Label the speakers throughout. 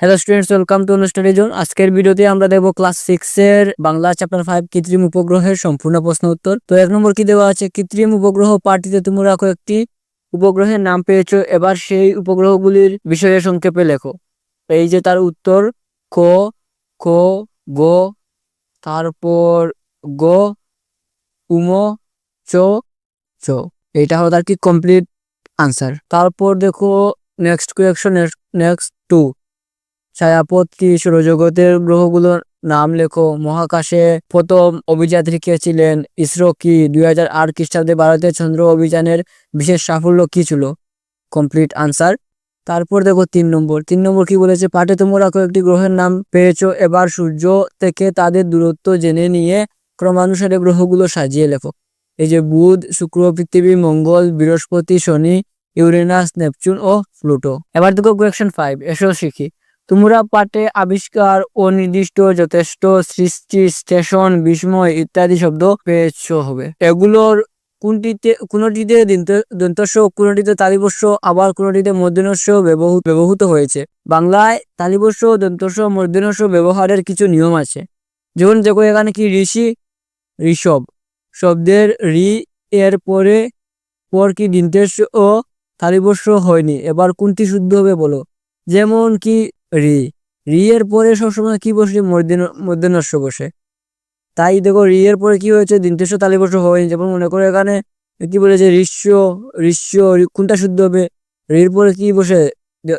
Speaker 1: Hello students welcome to study zone আজকের ভিডিওতে আমরা দেখব ক্লাস সিক্স এর বাংলা চ্যাপ্টার ফাইভ কৃত্রিম উপগ্রহের সম্পূর্ণ প্রশ্ন উত্তর। তো এক নম্বর কি দেওয়া আছে? কৃত্রিম উপগ্রহ পার্টিতে তোমরা কয়েকটি উপগ্রহের নাম পেয়েছ, এবার সেই উপগ্রহগুলির বিষয়ে সংক্ষেপে লেখো। এই যে তার উত্তর ক ক গ, তারপর গ উম চ চ। এইটা হলো তার কি কমপ্লিট আনসার তারপর দেখো নেক্সট কোয়েকশন নেক্সট টু ছায়াপথ কি সৌরজগতের গ্রহগুলোর নাম লেখো। মহাকাশে প্রথম অভিযাত্রী কে ছিলেন ইসরো কি? দুই হাজার আট খ্রিস্টাব্দে ভারতের চন্দ্র অভিযানের বিশেষ সাফল্য কি ছিল? Complete answer. তারপর দেখো তিন নম্বর। তিন নম্বর কি বলেছে? পাঠে তোমরা কয়েকটি গ্রহের নাম পেয়েছ, এবার সূর্য থেকে তাদের দূরত্ব জেনে নিয়ে ক্রমানুসারে গ্রহগুলো সাজিয়ে লেখো। এই যে বুধ, শুক্র, পৃথিবী, মঙ্গল, বৃহস্পতি, শনি, ইউরেনাস, নেপচুন ও প্লুটো। এবার দেখো কোয়েকশন ফাইভ, এসো শিখি। তোমরা পাঠে আবিষ্কার অনির্দিষ্ট যথেষ্ট সৃষ্টি, স্টেশন, বিস্ময় ইত্যাদি শব্দ পেয়েছ হবে। এগুলোর কোনটিতে কোনটিতে দন্ত- দন্তস্ব, কোনটিতে তালিবস্য আবার কোনটিতে মূর্ধন্যস্য ব্যবহৃত হয়েছে। বাংলায় তালিবস্য দন্তস্ব মূর্ধন্যস্য ব্যবহারের কিছু নিয়ম আছে। যেমন দেখো এখানে কি, ঋষি, ঋষভ। শব্দের রি এর পরে, পর কি দিন্তেস্য ও তালিবস্য হয়নি। এবার কোনটি শুদ্ধ হবে বলো। যেমন কি রি রি এর পরে সবসময় কি বসে? মধ্যনস্য বসে। তাই দেখো, রি এর পরে কি হয়েছে? দিনতেশ তালিবর্ষ হয়নি যেমন মনে করো এখানে কি বলেছে? ঋষ্য ঋষ্য কোনটা শুদ্ধ হবে। রির পরে কি বসে?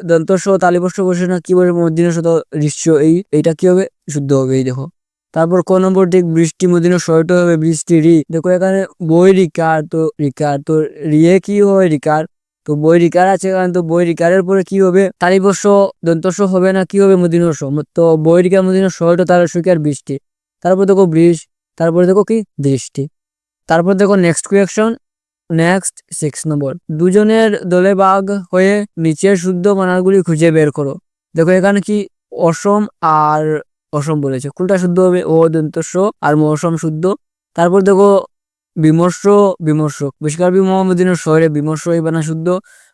Speaker 1: দন্তস্ব তালিবর্ষ বসে না? কি বসে মধ্যনস্য তো ঋষ্য এই, এইটা কি হবে? শুদ্ধ হবে, এই দেখো। তারপর ক নম্বর ঠিক বৃষ্টি মদিন শয়ট হবে। বৃষ্টি, রি। দেখো এখানে বই, রিকার, তো রিকার, তো রিয়ে কি হয়? রিকার। তো বই রিকার আছে কারণ তো বই রিকারের পরে কি হবে? তালিবস্য দন্তস্য হবে না কি হবে মদিনস্য তো বই রিকার মদিনস্য হয়তো তার সুখের বৃষ্টি। তারপর দেখো বৃষ, তারপরে দেখো কি? দৃষ্টি। তারপর দেখো next question next six number দুজনের দলে বাঘ হয়ে নিচের শুদ্ধ মানারগুলি খুঁজে বের করো। দেখো এখানে কি? অসম আর অসম বলেছে। কোনটা শুদ্ধ হবে? ও দন্তস্য আর মৌসম শুদ্ধ। তারপর দেখো বিমর্ষ বিমর্ষ বিষ্কার বিমদিনের শহরে বিমর্ষ এই বানা শুদ্ধ,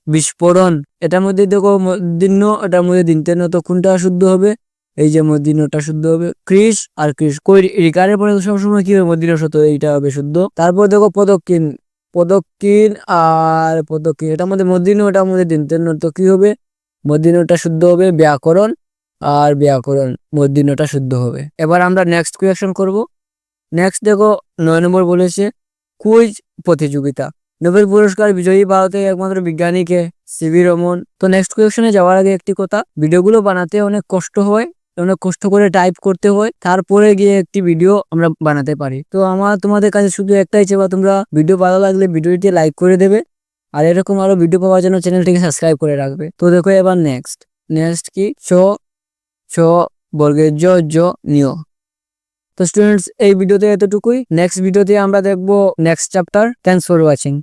Speaker 1: বিস্ফোরণ, এটার মধ্যে দেখো মদিন্য এটার মধ্যে দিনতেন তো কোনটা শুদ্ধ হবে? এই যে মদিনটা শুদ্ধ হবে। ক্রিস আর ক্রিস কই রিকারের পরে সবসময় কি হবে মদিন শত এইটা হবে শুদ্ধ। তারপর দেখো পদক্ষিণ পদক্ষিণ আর পদক্ষিণ। এটার মধ্যে মদিন এটার মধ্যে দিনতেন তো কি হবে? মদিনটা শুদ্ধ হবে, ব্যাকরণ আর ব্যাকরণ মদিনটা শুদ্ধ হবে। এবার আমরা নেক্সট কোয়েকশন করব। নেক্সট দেখো নয় নম্বর বলেছে কুইজ প্রতিযোগিতা। নোবেল পুরস্কার বিজয়ী ভারতের একমাত্র বিজ্ঞানীকে সিভি রমন। তো নেক্সট কোয়েকশনে যাওয়ার আগে একটি কথা। ভিডিওগুলো বানাতে অনেক কষ্ট হয়, অনেক কষ্ট করে টাইপ করতে হয়। তারপরে গিয়ে একটি ভিডিও আমরা বানাতে পারি। তো আমার, তোমাদের কাছে শুধু একটাই চেবা তোমরা ভিডিও ভালো লাগলে ভিডিওটি লাইক করে দেবে। আর এরকম আরও ভিডিও পাওয়ার জন্য চ্যানেলটিকে সাবস্ক্রাইব করে রাখবে। তো দেখো এবার নেক্সট নেক্সট কি? ছ ছ, বর্গের জ জ, নিয়। তো স্টুডেন্টস এই ভিডিওতে এতটুকুই। নেক্সট ভিডিওতে আমরা দেখব next chapter thanks for watching